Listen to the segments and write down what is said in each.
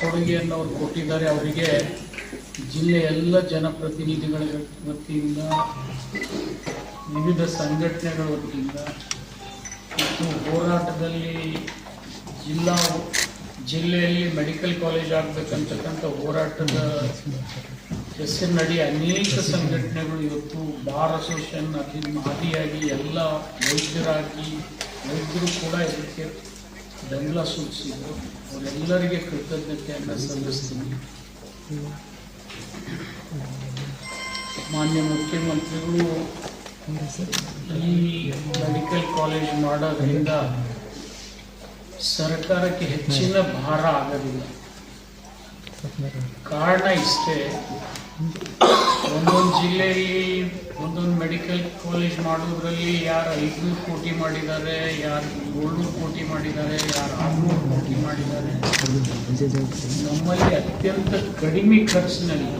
ಕೊಡುಗೆಯನ್ನು ಅವರು ಕೊಟ್ಟಿದ್ದಾರೆ. ಅವರಿಗೆ ಜಿಲ್ಲೆಯ ಎಲ್ಲ ಜನಪ್ರತಿನಿಧಿಗಳ ವತಿಯಿಂದ ವಿವಿಧ ಸಂಘಟನೆಗಳ ವತಿಯಿಂದ ಮತ್ತು ಹೋರಾಟದಲ್ಲಿ ಜಿಲ್ಲಾ ಜಿಲ್ಲೆಯಲ್ಲಿ ಮೆಡಿಕಲ್ ಕಾಲೇಜ್ ಆಗಬೇಕಂತಕ್ಕಂಥ ಹೋರಾಟದ ಹೆಸರಿನಡಿ ಅನೇಕ ಸಂಘಟನೆಗಳು ಇವತ್ತು ಬಾರ್ ಅಸೋಸಿಯೇಷನ್ ಅದಿ ಆದಿಯಾಗಿ ಎಲ್ಲ ವೈದ್ಯರಾಗಿ ವೈದ್ಯರು ಕೂಡ ಇದಕ್ಕೆ ಬೆಂಬಲ ಸೂಚಿಸಿದರು. ಅವರೆಲ್ಲರಿಗೆ ಕೃತಜ್ಞತೆಯನ್ನು ಸಲ್ಲಿಸ್ತೀನಿ. ಮಾನ್ಯ ಮುಖ್ಯಮಂತ್ರಿಗಳು, ಈ ಮೆಡಿಕಲ್ ಕಾಲೇಜ್ ಮಾಡೋದ್ರಿಂದ ಸರ್ಕಾರಕ್ಕೆ ಹೆಚ್ಚಿನ ಭಾರ ಆಗೋದಿಲ್ಲ. ಕಾರಣ ಇಷ್ಟೇ ಒಂದೊಂದು ಜಿಲ್ಲೆಯಲ್ಲಿ ಒಂದೊಂದು ಮೆಡಿಕಲ್ ಕಾಲೇಜ್ ಮಾಡೋದ್ರಲ್ಲಿ ಯಾರು ಐದುನೂರು ಕೋಟಿ ಮಾಡಿದ್ದಾರೆ, ಯಾರು ಏಳ್ನೂರು ಕೋಟಿ ಮಾಡಿದ್ದಾರೆ, ಯಾರು ಆರುನೂರು ಕೋಟಿ ಮಾಡಿದ್ದಾರೆ. ನಮ್ಮಲ್ಲಿ ಅತ್ಯಂತ ಕಡಿಮೆ ಖರ್ಚಿನಲ್ಲಿ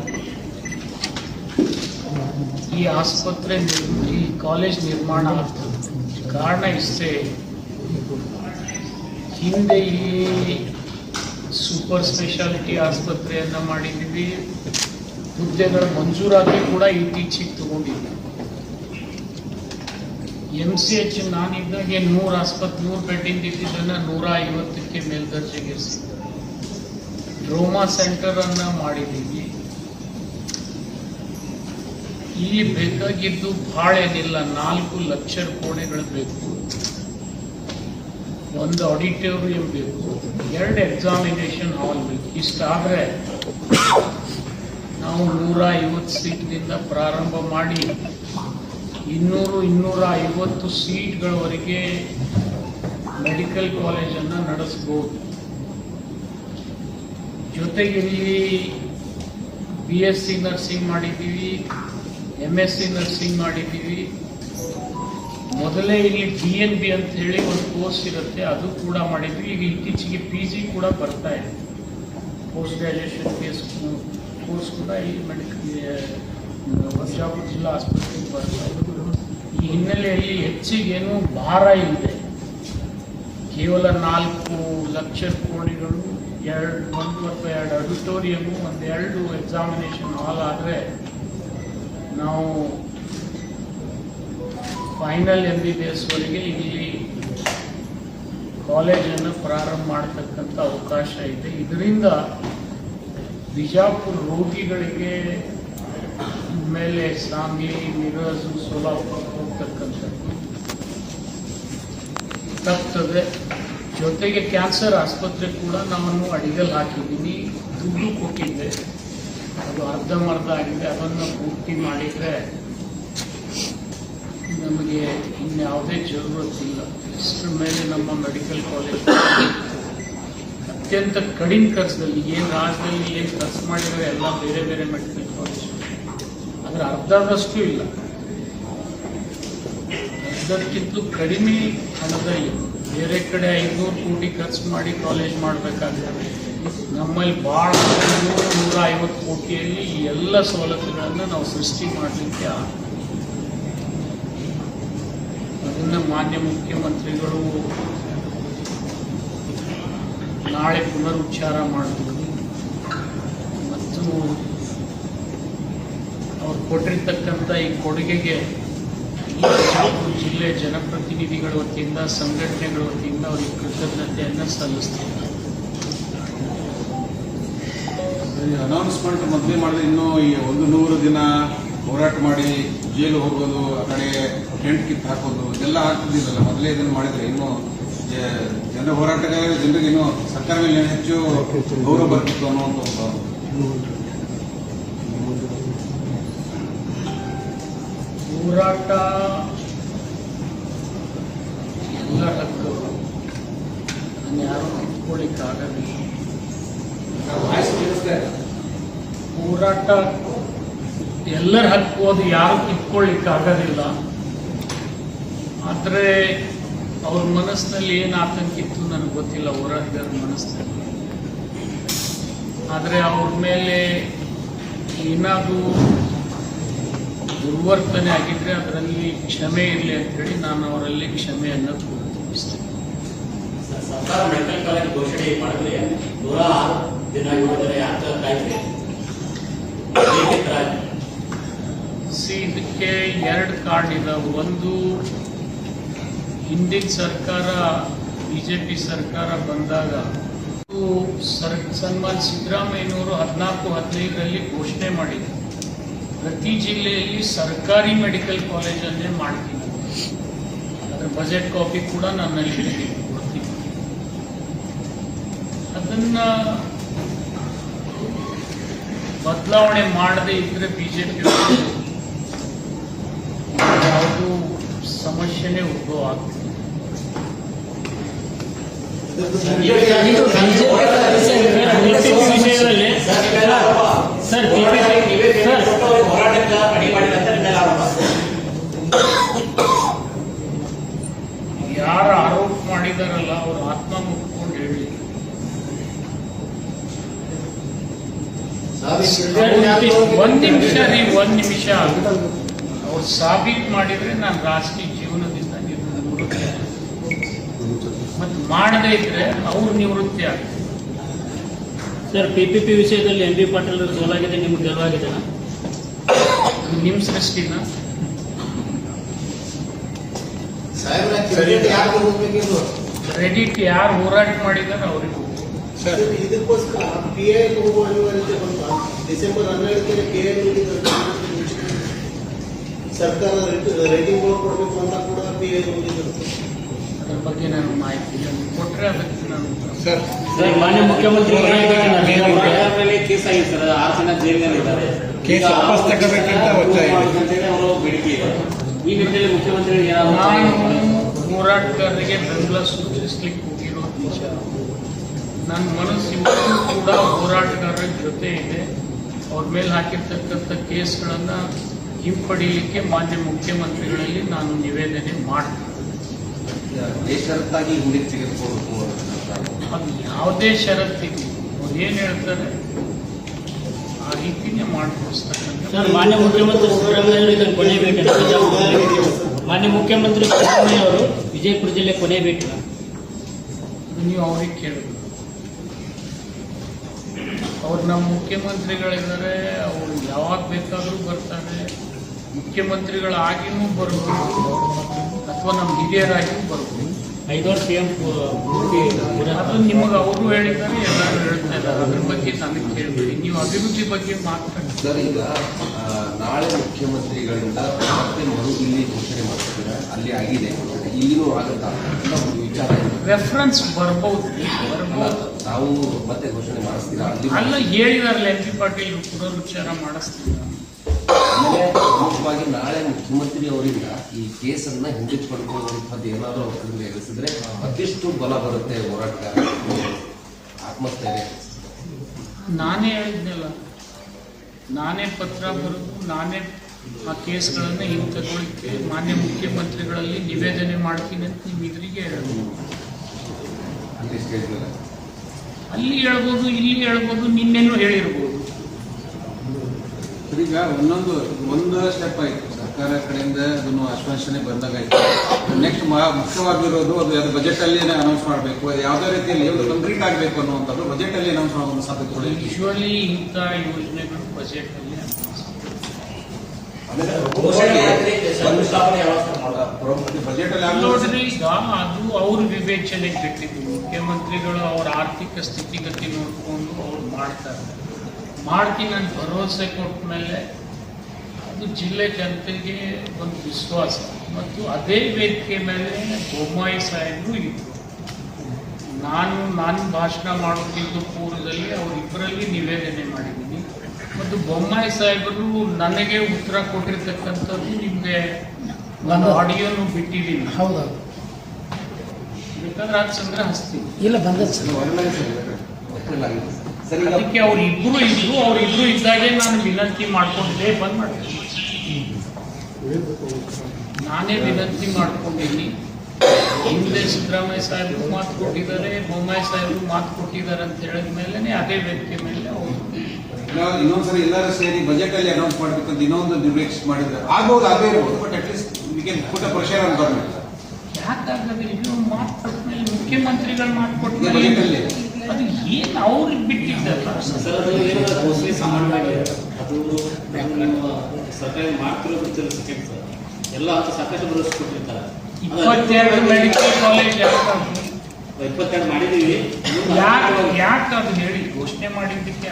ಈ ಆಸ್ಪತ್ರೆ ಈ ಕಾಲೇಜ್ ನಿರ್ಮಾಣ ಆಗ್ತದೆ. ಕಾರಣ ಇಷ್ಟೇ ಹಿಂದೆ ಇಲ್ಲಿ ಸೂಪರ್ ಸ್ಪೆಷಾಲಿಟಿ ಆಸ್ಪತ್ರೆಯನ್ನು ಮಾಡಿದ್ದೀವಿ. ಹುದ್ದೆಗಳ ಮಂಜೂರಾತಿ ಕೂಡ ಇತ್ತೀಚೆಗೆ ತಗೊಂಡಿದ್ದೆ ಎಂ ಸಿ ಎಚ್ ನಾನಿದ್ದಾಗೆ ನೂರು ಆಸ್ಪತ್ರೆ ನೂರು ಬೆಡ್ಡಿಂದ ಇದ್ದಿದ್ದನ್ನ ನೂರ ಐವತ್ತಕ್ಕೆ ಮೇಲ್ದರ್ಜೆಗೇರಿಸಿದ್ದಾರೆ ಡ್ರೋಮಾ ಸೆಂಟರ್ ಅನ್ನ ಮಾಡಿದ್ದೀವಿ ಇಲ್ಲಿ ಬೇಕಾಗಿದ್ದು ಭಾಳ ಏನಿಲ್ಲ, ನಾಲ್ಕು ಲಕ್ಷ ಕೋಣೆಗಳು ಬೇಕು. ಒಂದು ಆಡಿಟೋರಿಯಂ ಬೇಕು. ಎರಡು ಎಕ್ಸಾಮಿನೇಷನ್ ಹಾಲ್ ಬೇಕು. ಇಷ್ಟಾದರೆ ನಾವು ನೂರ ಐವತ್ತು ಸೀಟ್ನಿಂದ ಪ್ರಾರಂಭ ಮಾಡಿ ಇನ್ನೂರು ಇನ್ನೂರ ಐವತ್ತು ಸೀಟ್ಗಳವರೆಗೆ ಮೆಡಿಕಲ್ ಕಾಲೇಜನ್ನು ನಡೆಸ್ಬೋದು. ಜೊತೆಗೆ ಇಲ್ಲಿ ಬಿ ಎಸ್ ಸಿ ನರ್ಸಿಂಗ್ ಮಾಡಿದ್ದೀವಿ ಎಂ ಎಸ್ ಸಿ ನರ್ಸಿಂಗ್ ಮಾಡಿದ್ದೀವಿ. ಮೊದಲೇ ಇಲ್ಲಿ ಡಿ ಎನ್ ಬಿ ಅಂತ ಹೇಳಿ ಒಂದು ಕೋರ್ಸ್ ಇರುತ್ತೆ, ಅದು ಕೂಡ ಮಾಡಿದ್ವಿ. ಈಗ ಇತ್ತೀಚೆಗೆ ಪಿ ಜಿ ಕೂಡ ಬರ್ತಾ ಇದೆ. ಪೋಸ್ಟ್ ಕೇಸ್ ಕೋರ್ಸ್ ಕೂಡ ಈ ಮೆಡಿಕಲ್ ಹೊಸಾಪುರ ಜಿಲ್ಲಾ ಆಸ್ಪತ್ರೆಗೆ ಬರ್ತಾ ಇದೆ ಈ ಹಿನ್ನೆಲೆಯಲ್ಲಿ ಹೆಚ್ಚಿಗೇನು ಭಾರ ಇದೆ. ಕೇವಲ ನಾಲ್ಕು ಲಕ್ಷ ಕೋಣೆಗಳು ಎರಡು, ಒಂದು ಅಥವಾ ಎರಡು ಆಡಿಟೋರಿಯಮು ಒಂದು ಎರಡು ಎಕ್ಸಾಮಿನೇಷನ್ ಹಾಲ್ ಆದರೆ ನಾವು ಫೈನಲ್ ಎಂ ಬಿ ಬಿ ಎಸ್ವರೆಗೆ ಇಲ್ಲಿ ಕಾಲೇಜನ್ನು ಪ್ರಾರಂಭ ಮಾಡತಕ್ಕಂಥ ಅವಕಾಶ ಇದೆ. ಇದರಿಂದ ಬಿಜಾಪುರ ರೋಗಿಗಳಿಗೆ ಮೇಲೆ ಸಾಂಗ್ಲಿ ಮಿರಜು, ಸೋಲಾಪುರ ಹೋಗ್ತಕ್ಕಂಥದ್ದು. ತಪ್ತದೆ. ಜೊತೆಗೆ ಕ್ಯಾನ್ಸರ್ ಆಸ್ಪತ್ರೆ ಕೂಡ ನಾನು ಅಡಿಗಲ್ಲಿ ಹಾಕಿದ್ದೀನಿ. ದುಡ್ಡು ಕೊಟ್ಟಿದ್ದೆ. ಅದು ಅರ್ಧಮರ್ಧ ಆಗಿದೆ. ಅದನ್ನು ಪೂರ್ತಿ ಮಾಡಿದರೆ ನಮಗೆ ಇನ್ಯಾವುದೇ ಜರೂರತ್ತಿಲ್ಲ. ಇಷ್ಟರ ಮೇಲೆ ನಮ್ಮ ಮೆಡಿಕಲ್ ಕಾಲೇಜ್ ಅತ್ಯಂತ ಕಡಿಮೆ ಖರ್ಚದಲ್ಲಿ ಏನ್ ರಾಜ್ಯದಲ್ಲಿ ಏನು ಖರ್ಚು ಮಾಡಿದರೆ ಎಲ್ಲ ಬೇರೆ ಬೇರೆ ಮೆಡಿಕಲ್ ಕಾಲೇಜ್ ಅದರ ಅರ್ಧದಷ್ಟು ಇಲ್ಲ. ಅರ್ಧಕ್ಕಿಂತಲೂ ಕಡಿಮೆ ಹಣದಲ್ಲಿ ಬೇರೆ ಕಡೆ ಐನೂರು ಕೋಟಿ ಖರ್ಚು ಮಾಡಿ ಕಾಲೇಜ್ ಮಾಡಬೇಕಾಗ್ತದೆ ನಮ್ಮಲ್ಲಿ ಭಾಳ ನೂರು ನೂರ ಐವತ್ತು ಕೋಟಿಯಲ್ಲಿ ಈ ಎಲ್ಲ ಸವಲತ್ತುಗಳನ್ನು ನಾವು ಸೃಷ್ಟಿ ಮಾಡಲಿಕ್ಕೆ ಅದನ್ನ ಮಾನ್ಯ ಮುಖ್ಯಮಂತ್ರಿಗಳು ನಾಳೆ ಪುನರುಚ್ಚಾರ ಮಾಡಬೇಕು ಮತ್ತು ಅವ್ರು ಕೊಟ್ಟಿರ್ತಕ್ಕಂಥ ಈ ಕೊಡುಗೆಗೆ ಜಿಲ್ಲೆ ಜನಪ್ರತಿನಿಧಿಗಳ ವತಿಯಿಂದ, ಸಂಘಟನೆಗಳ ವತಿಯಿಂದ ಅವರಿಗೆ ಕೃತಜ್ಞತೆಯನ್ನು ಸಲ್ಲಿಸ್ತೀನಿ. ಅನೌನ್ಸ್ಮೆಂಟ್ ಮೊದಲೇ ಮಾಡಿದ್ರೆ ಇನ್ನೂ ಈ ಒಂದು ನೂರು ದಿನ ಹೋರಾಟ ಮಾಡಿ ಜೈಲು ಹೋಗೋದು, ಆ ಕಡೆ ಟೆಂಟ್ ಕಿತ್ತು ಹಾಕೋದು, ಇದೆಲ್ಲ ಆಗ್ತಿದ್ದಿಲ್ಲಲ್ಲ ಮೊದಲೇ ಇದನ್ನು ಮಾಡಿದರೆ ಇನ್ನೂ ಜನ ಹೋರಾಟಗಾರ ಜನರಿಗೆ ಇನ್ನೂ ಸರ್ಕಾರ ಮೇಲೆ ಹೆಚ್ಚು ಗೌರವ ಬರ್ತಿತ್ತು ಅನ್ನುವಂಥ ಒಂದು ಹೋರಾಟ ಅದನ್ನ ಯಾರು ಕಿತ್ಕೊಳ್ಳಿಕ್ಕೆ ಆಗೋದಿಲ್ಲ ಹೋರಾಟ ಎಲ್ಲರ ಹಕ್ಕು ಅದು ಯಾರು ಕಿತ್ಕೊಳ್ಳಿಕ್ಕೆ ಆಗೋದಿಲ್ಲ. ಆದರೆ ಅವ್ರ ಮನಸ್ಸಿನಲ್ಲಿ ಏನು ಆತಂಕ ಇತ್ತು ನನಗೆ ಗೊತ್ತಿಲ್ಲ ಹೋರಾಟಗಾರ ಮನಸ್ಸಿನಲ್ಲಿ. ಆದರೆ ಅವ್ರ ಮೇಲೆ ಏನಾದರೂ ದುರ್ವರ್ತನೆ ಆಗಿದ್ರೆ ಅದರಲ್ಲಿ ಕ್ಷಮೆ ಇರಲಿ ಅಂತೇಳಿ ನಾನು ಅವರಲ್ಲಿ ಕ್ಷಮೆಯನ್ನು ಕೋರುತ್ತೇನೆ ಸರ್ಕಾರ ಮೆಡಿಕಲ್ ಕಾಲೇಜ್ ಘೋಷಣೆ ಮಾಡಿದ್ರೆ ನೂರ ಆರು ದಿನ ಯೋಜನೆ ಯಾತ್ರ ಕಾಯ್ದೆ ಸಿ ಇದಕ್ಕೆ ಎರಡು ಕಾರಣ ಇದಾವೆ. ಒಂದು ಹಿಂದಿನ ಸರ್ಕಾರ ಬಿ ಜೆ ಪಿ ಸರ್ಕಾರ ಬಂದಾಗ ಸರ್ ಸನ್ಮಾನ್ ಸಿದ್ದರಾಮಯ್ಯನವರು ಹದಿನಾಲ್ಕು, ಹದಿನೈದರಲ್ಲಿ ಘೋಷಣೆ ಮಾಡಿದ್ರು. ಪ್ರತಿ ಜಿಲ್ಲೆಯಲ್ಲಿ ಸರ್ಕಾರಿ ಮೆಡಿಕಲ್ ಕಾಲೇಜನ್ನೇ ಮಾಡ್ತೀನಿ. ಅದರ ಬಜೆಟ್ ಕಾಪಿ ಕೂಡ ನನ್ನಲ್ಲಿ ಕೊಡ್ತೀನಿ. ಅದನ್ನ ಬದಲಾವಣೆ ಮಾಡದೇ ಇದ್ರೆ ಪಿ ಯಾವುದು ಸಮಸ್ಯೆನೇ ಉದ್ಭವ ಆಗ್ತದೆ ವಿಷಯದಲ್ಲಿ ಸರ್, PPP ಸರ್. ಹೋರಾಟಕ್ಕೆ ಅಡಿ ಮಾಡಿದಂತ ನಿಮ್ಮೆಲ್ಲ ಆರೋಪ ಯಾರು ಆರೋಪ ಮಾಡಿದಾರಲ್ಲ, ಅವರು ಆತ್ಮ ಮುಟ್ಕೊಂಡು ಹೇಳಿ. ಒಂದ್ ನಿಮಿಷ ರೀ ಒಂದ್ ನಿಮಿಷ. ಅವ್ರು ಸಾಬೀತ್ ಮಾಡಿದ್ರೆ ನಾನು ರಾಜಕೀಯ ಜೀವನದಿಂದ ನಿವೃತ್ತಿ ಮತ್ತೆ ಮಾಡದೇ ಇದ್ರೆ ಅವ್ರ ನಿವೃತ್ತಿ ಆಗುತ್ತೆ ಸರ್ ಪಿಪಿಪಿ ವಿಷಯದಲ್ಲಿ ಎಂ ಬಿ ಪಾಟೀಲ್ ಅವರು ಸೋಲಾಗಿದೆ ನಿಮ್ಗೆ ಗೆಲುವಾಗಿದೆ ನಿಮ್ ಸೃಷ್ಟಿನ? ಸಾಹೇಬ್ರ ಕ್ರೆಡಿಟ್ ಯಾರು ಹೋಗ್ಬೇಕಿದ್ರು ಕ್ರೆಡಿಟ್ ಯಾರು ಹೋರಾಟ ಮಾಡಿದಾರೆ ಅವ್ರಿಗೆ. ಇದಕ್ಕೋಸ್ಕರ ಪಿ ಐ ಹೋಗುವ ಅನಿವಾರ್ಯತೆ ಬಂತ? ಡಿಸೆಂಬರ್ ಹನ್ನೆರಡಕ್ಕೆ ಪಿ ಐ ಸರ್ಕಾರ ರೇಟಿಂಗ್ ಕೊಡಬೇಕು ಅಂತ ಕೂಡ ಪಿ ಐ ಹೋಗಿದ್ರು ಅದ್ರ ಬಗ್ಗೆ ನಾನು ಮಾಹಿತಿ. ಕೊಟ್ರೆ ಅದಕ್ಕೆ ನಾನು ಸರ್ ಮಾನ್ಯ ಮುಖ್ಯಮಂತ್ರಿ ಕೇಸ್ ಆಗಿದೆ ಸರ್ ಆರು ಜನ ಜೈಲಿನಲ್ಲಿ ಇದ್ದಾರೆ. ಕೇಸ್ ವಾಪಸ್ ತಗೋಬೇಕಂತ ಅವರು ಬೇಡಿಕೆ ಇದೆ. ಈ ನಿಟ್ಟಿನಲ್ಲಿ ಮುಖ್ಯಮಂತ್ರಿ ನಾನು ಹೋರಾಟಗಾರರಿಗೆ ಬೆಂಬಲ ಸೂಚಿಸ್ಲಿಕ್ಕೆ ಹೋಗಿರೋ ದೇಶ ನನ್ನ ಮನಸ್ಸು ಇವತ್ತು ಕೂಡ ಹೋರಾಟಗಾರರ ಜೊತೆ ಇದೆ. ಅವ್ರ ಮೇಲೆ ಹಾಕಿರ್ತಕ್ಕಂಥ ಕೇಸ್ಗಳನ್ನು ಹಿಂಪಡೀಲಿಕ್ಕೆ ಮಾನ್ಯ ಮುಖ್ಯಮಂತ್ರಿಗಳಲ್ಲಿ ನಾನು ನಿವೇದನೆ ಮಾಡ್ತೀನಿ. ಬೇಷರತ್ತಾಗಿ ಹಿಂದಕ್ಕೆ ತೆಗೆದುಕೊಳ್ಬೇಕು ಅದು ಯಾವುದೇ ಷರತ್ತಿಗೆ ಅವ್ರು ಏನು ಹೇಳ್ತಾರೆ? ಆ ರೀತಿನೇ ಮಾಡಿಕೊಡಿಸ್ತಕ್ಕಂಥ ಸರ್ ಮಾನ್ಯ ಮುಖ್ಯಮಂತ್ರಿ ಸಿದ್ದರಾಮಯ್ಯ ಅವರು ಇದನ್ನು ಕೊನೆ ಭೇಟಿ. ಮಾನ್ಯ ಮುಖ್ಯಮಂತ್ರಿ ಸಿದ್ದರಾಮಯ್ಯ ಅವರು ವಿಜಯಪುರ ಜಿಲ್ಲೆ ಕೊನೆ ಭೇಟಿ. ನೀವು ಅವ್ರಿಗೆ ಕೇಳಬೇಕು. ಅವ್ರು ನಮ್ಮ ಮುಖ್ಯಮಂತ್ರಿಗಳಿದ್ದಾರೆ ಅವರು ಯಾವಾಗ ಬೇಕಾದರೂ ಬರ್ತಾರೆ. ಮುಖ್ಯಮಂತ್ರಿಗಳಾಗಿನೂ ಬರ್ಬೋದು. ಅಥವಾ ನಮ್ಮ ಹಿರಿಯರಾಗಿ ಬರ್ಬೋದು ಐದೋರ್ ಸಿ ಎಂ ಅದು ನಿಮಗೆ ಅವರು ಹೇಳಿದ್ದಾರೆ ಎಲ್ಲರೂ ಹೇಳ್ತಾ ಇದ್ದಾರೆ. ಅದ್ರ ಬಗ್ಗೆ ನನಗೆ ಕೇಳಬೇಡಿ. ನೀವು ಅಭಿವೃದ್ಧಿ ಬಗ್ಗೆ ಮಾತಾಡಿ. ಸರ್ ಈಗ ನಾಳೆ ಮುಖ್ಯಮಂತ್ರಿಗಳಿಂದ ಮತ್ತೆ ಮರು ಇಲ್ಲಿ ಘೋಷಣೆ ಮಾಡ್ತಿದ್ದಾರೆ. ಅಲ್ಲಿ ಆಗಿದೆ. ಇಲ್ಲಿನೂ ಆಗುತ್ತಾ ಒಂದು ವಿಚಾರ. ರೆಫರೆನ್ಸ್ ಬರ್ಬೋದು. ಬರ್ಬೋದು ತಾವು ಮತ್ತೆ ಘೋಷಣೆ ಮಾಡಿಸ್ತೀರಾ? ಅಲ್ಲಿ ಅಲ್ಲ ಹೇಳಿದಾರಲ್ಲ ಎಂ ಪಿ ಪಾಟೀಲ್ ಪುನರುಚ್ಚಾರ ಮಾಡಿಸ್ತೀರ ಪ್ರಮುಖವಾಗಿ ನಾಳೆ ಮುಖ್ಯಮಂತ್ರಿ ಅವರಿಂದ ಈ ಕೇಸನ್ನ ಹಿಂದಕ್ಕೆ ಪಡ್ಕೊಳ್ಳುವಂಥದ್ದು ಏನಾದರೂ ಅವ್ರ ಕಡೆಯಿಂದ ಎದುರಿಸಿದ್ರೆ ಮತ್ತಿಷ್ಟು ಬಲ ಬರುತ್ತೆ ಹೋರಾಟಗಾರ. ಆತ್ಮಸ್ಥೈರ್ಯ. ನಾನೇ ಹೇಳಿದ್ನಲ್ಲ ನಾನೇ ಪತ್ರ ಬರೆದು ನಾನೇ ಆ ಕೇಸ್ಗಳನ್ನು ಹಿಂತೆಗೊಳ್ಳಿಕ್ಕೆ ಮಾನ್ಯ ಮುಖ್ಯಮಂತ್ರಿಗಳಲ್ಲಿ ನಿವೇದನೆ ಮಾಡ್ತೀನಿ ಅಂತ ನೀವು ಇದ್ರಿಗೆ ಹೇಳ್ಬೋದು ಅಲ್ಲಿ ಹೇಳ್ಬೋದು ಇಲ್ಲಿ ಹೇಳ್ಬೋದು ನಿನ್ನೆನೂ ಹೇಳಿರ್ಬೋದು. ಈಗ ಒಂದೊಂದು ಒಂದು ಸ್ಟೆಪ್ ಆಯ್ತು. ಸರ್ಕಾರ ಕಡೆಯಿಂದ ಅದನ್ನು ಆಶ್ವಾಸನೆ ಬಂದಾಗಾಯ್ತು ನೆಕ್ಸ್ಟ್ ಮುಖ್ಯವಾಗಿರೋದು ಅದು ಅದು ಬಜೆಟ್ ಅಲ್ಲಿ ಅನೌನ್ಸ್ ಮಾಡಬೇಕು ಯಾವುದೇ ರೀತಿಯಲ್ಲಿ ಒಂದು ಕಂಪ್ಲೀಟ್ ಆಗಬೇಕು ಅನ್ನುವಂಥದ್ದು ಬಜೆಟ್ ಅಲ್ಲಿ ಅನೌನ್ಸ್ ಮಾಡುವಂಥ ಸಾಧ್ಯತೆಗಳು. ಯೂಶ್ವಲಿ ಇಂಥ ಯೋಜನೆಗಳು ಬಜೆಟ್ ಅಲ್ಲಿ ಈಗ ಅದು ಅವ್ರ ವಿವೇಚನೆಗೆ ಬಿಟ್ಟಿದ್ದು. ಮುಖ್ಯಮಂತ್ರಿಗಳು ಅವ್ರ ಆರ್ಥಿಕ ಸ್ಥಿತಿಗತಿ ನೋಡಿಕೊಂಡು ಅವ್ರು ಮಾಡ್ತಾರೆ. ಮಾಡ್ತೀನಿ ಅಂತ ಭರವಸೆ ಕೊಟ್ಟ ಮೇಲೆ ಅದು ಜಿಲ್ಲೆ ಜನತೆಗೆ ಒಂದು ವಿಶ್ವಾಸ. ಮತ್ತು ಅದೇ ವೇದಿಕೆ ಮೇಲೆ ಬೊಮ್ಮಾಯಿ ಸಾಹೇಬರು ಇದ್ರು. ನಾನು ನಾನು ಭಾಷಣ ಮಾಡೋಕ್ಕಿಂತ ಪೂರ್ವದಲ್ಲಿ ಅವರಿಬ್ಬರಲ್ಲಿ ನಿವೇದನೆ ಮಾಡಿದ್ದೀನಿ. ಮತ್ತು ಬೊಮ್ಮಾಯಿ ಸಾಹೇಬರು ನನಗೆ ಉತ್ತರ ಕೊಟ್ಟಿರ್ತಕ್ಕಂಥದ್ದು ನಿಮಗೆ ಒಂದು ಆಡಿಯೋನು ಬಿಟ್ಟಿದ್ದೀನಿ. ಹೌದು ಬೇಕಾದ್ರೆ ಅದು ಸರ್. ಹಚ್ತೀನಿ ಇಲ್ಲ ಬಂದದ್ದು ಅದಕ್ಕೆ ಅವ್ರು ಇಬ್ರು ಇದ್ರು ಅವ್ರು ಇಬ್ರು ಇದ್ದಾಗೆ ನಾನು ವಿನಂತಿ ಮಾಡ್ಕೊಂಡಿದ್ದೆ ಬಂದ್ ಮಾಡ್ತೀನಿ ನಾನೇ ವಿನಂತಿ ಮಾಡ್ಕೊಂಡಿದ್ದೀನಿ. ಹಿಂದೆ ಸಿದ್ದರಾಮಯ್ಯ ಸಾಹೇಬರು ಮಾತು ಕೊಟ್ಟಿದ್ದಾರೆ ಬೊಮ್ಮಾಯಿ ಸಾಹೇಬರು ಮಾತು ಕೊಟ್ಟಿದ್ದಾರೆ ಅಂತ ಹೇಳಿದ ಮೇಲೆ ಅದೇ ವ್ಯಕ್ತಿ ಮೇಲೆ ಅವರು ಇನ್ನೊಂದ್ಸರಿ ಎಲ್ಲರೂ ಸೇರಿ ಬಜೆಟ್ ಅಲ್ಲಿ ಅನೌನ್ಸ್ ಮಾಡ್ಬೇಕಂತ ಇನ್ನೊಂದು ನಿರ್ವೇಕ್ಸ್ ಮಾಡಿದ್ರೆ ಆಗ್ಬೋದು ಅದೇ ಇರ್ಬೋದು but at least we put pressure ಅಂತ ಯಾಕಾಗದೆ ಇದು ಮಾತು ಮುಖ್ಯಮಂತ್ರಿಗಳು ಮಾತು ಕೊಟ್ಟಿದ್ದಾರೆ ಅದು ಏನು ಅವ್ರಿಗೆ ಬಿಟ್ಟಿದ್ದಾರೆ ಸಾಮಾನ್ಯವಾಗಿ ಅದು ಸರ್ಕಾರ ಮಾಡ್ತಿರೋದು ಎಲ್ಲ ಅಂತ ಸಾಕಷ್ಟು ಭರವಸೆ ಕೊಟ್ಟಿರ್ತಾರೆ ಇಪ್ಪತ್ತೆರಡು ಮೆಡಿಕಲ್ ಕಾಲೇಜ್ ಇಪ್ಪತ್ತೆರಡು ಮಾಡಿದೀವಿ ಇನ್ನೊಂದು ಯಾಕೆ ಯಾಕೆ ಅದು ಹೇಳಿ? ಘೋಷಣೆ ಮಾಡಿದ್ದಕ್ಕೆ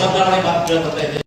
ಬದಲಾವಣೆ ಮಾತು ಕೇಳ್ಕೊತಾ ಇದೆ